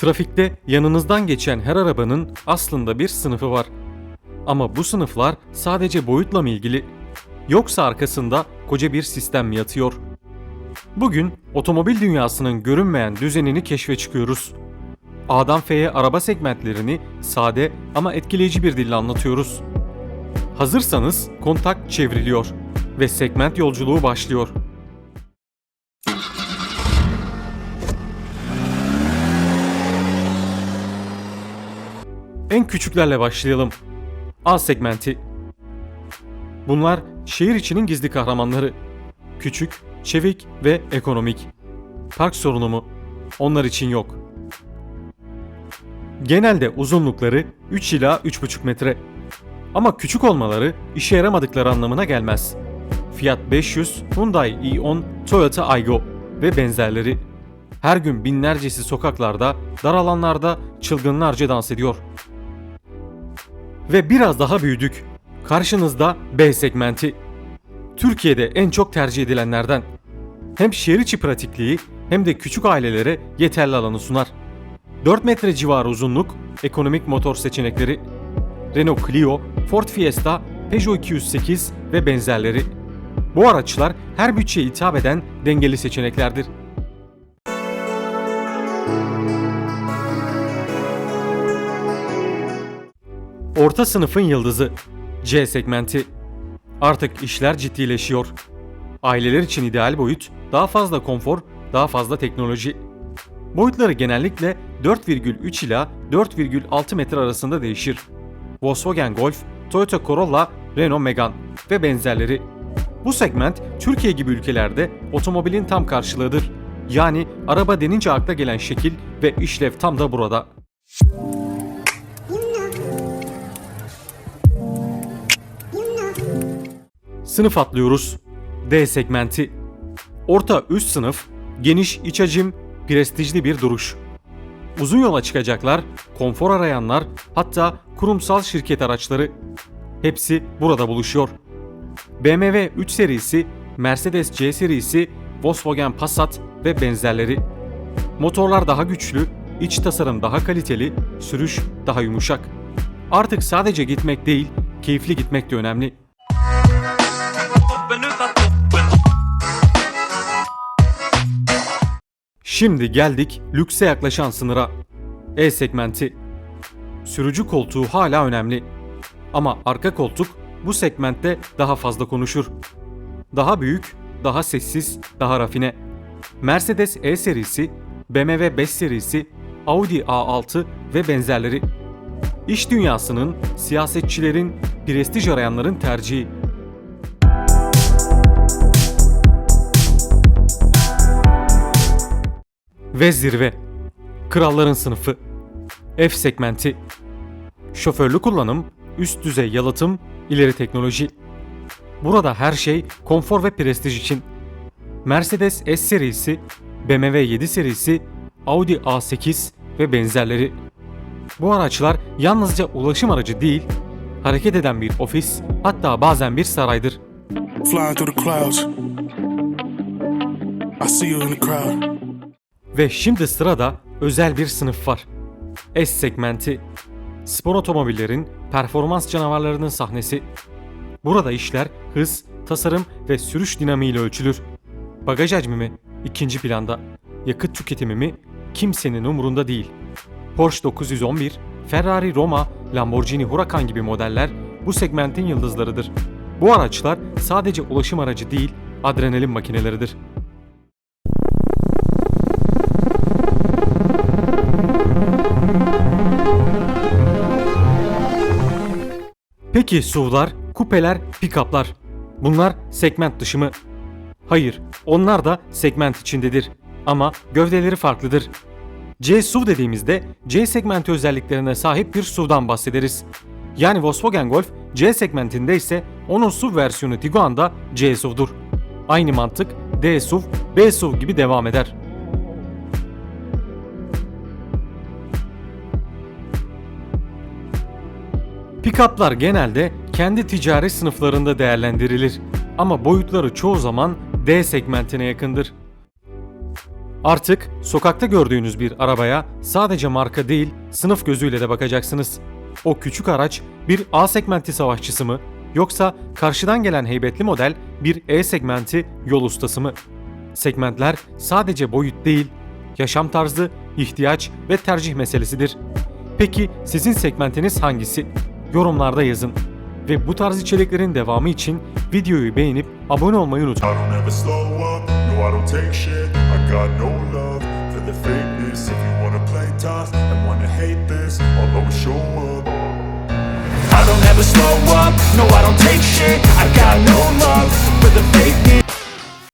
Trafikte yanınızdan geçen her arabanın aslında bir sınıfı var. Ama bu sınıflar sadece boyutla mı ilgili? Yoksa arkasında koca bir sistem mi yatıyor? Bugün otomobil dünyasının görünmeyen düzenini keşfe çıkıyoruz. A'dan F'ye araba segmentlerini sade ama etkileyici bir dille anlatıyoruz. Hazırsanız kontak çevriliyor ve segment yolculuğu başlıyor. En küçüklerle başlayalım. A segmenti. Bunlar şehir içinin gizli kahramanları. Küçük, çevik ve ekonomik. Park sorunu mu? Onlar için yok. Genelde uzunlukları 3 ila 3,5 metre. Ama küçük olmaları işe yaramadıkları anlamına gelmez. Fiat 500, Hyundai i10, Toyota Aygo ve benzerleri. Her gün binlercesi sokaklarda, dar alanlarda çılgınlarca dans ediyor. Ve biraz daha büyüdük. Karşınızda B segmenti. Türkiye'de en çok tercih edilenlerden. Hem şehir içi pratikliği hem de küçük ailelere yeterli alanı sunar. 4 metre civarı uzunluk, ekonomik motor seçenekleri. Renault Clio, Ford Fiesta, Peugeot 208 ve benzerleri. Bu araçlar her bütçeye hitap eden dengeli seçeneklerdir. Orta sınıfın yıldızı C segmenti. Artık işler ciddileşiyor. Aileler için ideal boyut, daha fazla konfor, daha fazla teknoloji. Boyutları genellikle 4,3 ila 4,6 metre arasında değişir. Volkswagen Golf, Toyota Corolla, Renault Megane ve benzerleri. Bu segment Türkiye gibi ülkelerde otomobilin tam karşılığıdır. Yani araba denince akla gelen şekil ve işlev tam da burada. Sınıf atlıyoruz. D segmenti. Orta üst sınıf, geniş iç hacim, prestijli bir duruş. Uzun yola çıkacaklar, konfor arayanlar, hatta kurumsal şirket araçları. Hepsi burada buluşuyor. BMW 3 serisi, Mercedes C serisi, Volkswagen Passat ve benzerleri. Motorlar daha güçlü, iç tasarım daha kaliteli, sürüş daha yumuşak. Artık sadece gitmek değil, keyifli gitmek de önemli. Şimdi geldik lükse yaklaşan sınıra. E segmenti. Sürücü koltuğu hala önemli. Ama arka koltuk bu segmentte daha fazla konuşur. Daha büyük, daha sessiz, daha rafine. Mercedes E serisi, BMW 5 serisi, Audi A6 ve benzerleri. İş dünyasının, siyasetçilerin, prestij arayanların tercihi. Ve zirve. Kralların sınıfı. F segmenti. Şoförlü kullanım, üst düzey yalıtım, ileri teknoloji. Burada her şey konfor ve prestij için. Mercedes S serisi, BMW 7 serisi, Audi A8 ve benzerleri. Bu araçlar yalnızca ulaşım aracı değil, hareket eden bir ofis, hatta bazen bir saraydır. Flying through the clouds. I see you in the crowd. Ve şimdi sırada özel bir sınıf var. S segmenti. Spor otomobillerin performans canavarlarının sahnesi. Burada işler hız, tasarım ve sürüş dinamiğiyle ölçülür. Bagaj hacmi mi? İkinci planda. Yakıt tüketimi mi? Kimsenin umurunda değil. Porsche 911, Ferrari Roma, Lamborghini Huracan gibi modeller bu segmentin yıldızlarıdır. Bu araçlar sadece ulaşım aracı değil, adrenalin makineleridir. Peki SUV'lar, kupeler, pick-up'lar. Bunlar segment dışı mı? Hayır, onlar da segment içindedir. Ama gövdeleri farklıdır. C SUV dediğimizde C segmenti özelliklerine sahip bir SUV'dan bahsederiz. Yani Volkswagen Golf C segmentinde ise onun SUV versiyonu Tiguan da C SUV'dur. Aynı mantık D SUV, B SUV gibi devam eder. Pick-up'lar genelde kendi ticari sınıflarında değerlendirilir ama boyutları çoğu zaman D segmentine yakındır. Artık sokakta gördüğünüz bir arabaya sadece marka değil, sınıf gözüyle de bakacaksınız. O küçük araç bir A segmenti savaşçısı mı yoksa karşıdan gelen heybetli model bir E segmenti yol ustası mı? Segmentler sadece boyut değil, yaşam tarzı, ihtiyaç ve tercih meselesidir. Peki sizin segmentiniz hangisi? Yorumlarda yazın. Ve bu tarz içeriklerin devamı için videoyu beğenip abone olmayı unutmayın. I don't ever slow up, no I don't take shit. I got no love for the fakeness